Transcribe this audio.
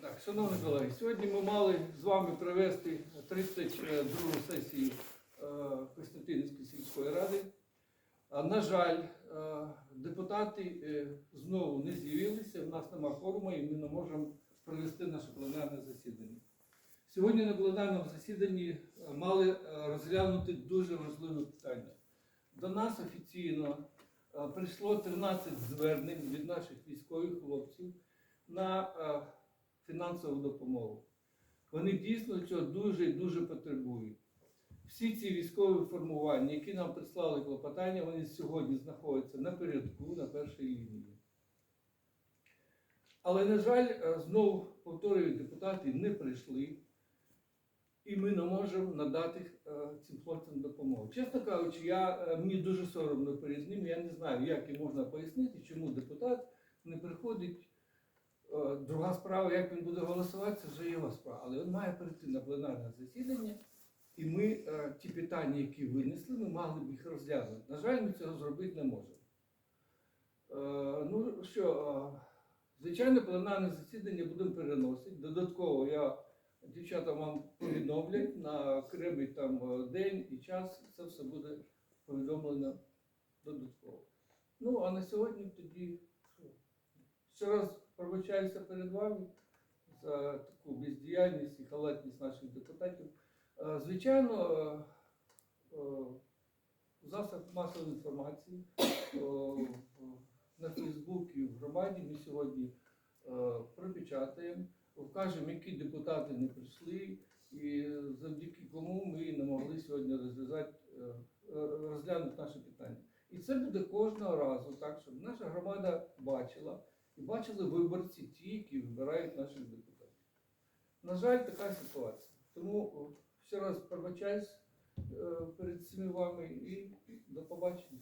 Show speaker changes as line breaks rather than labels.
Так, шановні колеги, сьогодні ми мали з вами провести 32 сесію е, Костянтинівської сільської ради. На жаль, е, депутати е, знову не з'явилися, в нас нема форуму і ми не можемо провести наше пленарне засідання. Сьогодні на пленарному засіданні мали розглянути дуже важливе питання. До нас офіційно прийшло 13 звернень від наших військових хлопців на фінансову допомогу. Вони дійсно цього дуже і дуже потребують. Всі ці військові формування, які нам прислали клопотання, вони сьогодні знаходяться на передку, на першій лінії. Але, на жаль, е, знову повторюю, депутати не прийшли, і ми не можемо надати е, цим хлопцям допомогу. Чесно кажучи, я, е, мені дуже соромно перед ними, я не знаю, як їм можна пояснити, чому депутат не приходить. Е, Друга справа, як він буде голосувати, це вже його справа. Але він має прийти на пленарне засідання, і ми е, ті питання, які винесли, ми мали б їх розглянути. На жаль, ми цього зробити не можемо. Е, Ну що, е, звичайно, пленарне засідання будемо переносити. Додатково я дівчата вам повідомлять на окремий там е, день і час. Це все буде повідомлено додатково. Ну, а на сьогодні тоді? Ще раз пробачаюся перед вами за таку бездіяльність і халатність наших депутатів. Е, Звичайно, е, е, засоб масової інформації на Фейсбук і в громаді ми сьогодні пропечатаємо, вкажемо, які депутати не прийшли, і завдяки кому ми не могли сьогодні розглянути наше питання. І це буде кожного разу, так, щоб наша громада бачила і бачили виборці ті, які вибирають наших депутатів. На жаль, така ситуація. Тому ще раз пробачаюсь е, перед всіми вами і до побачення.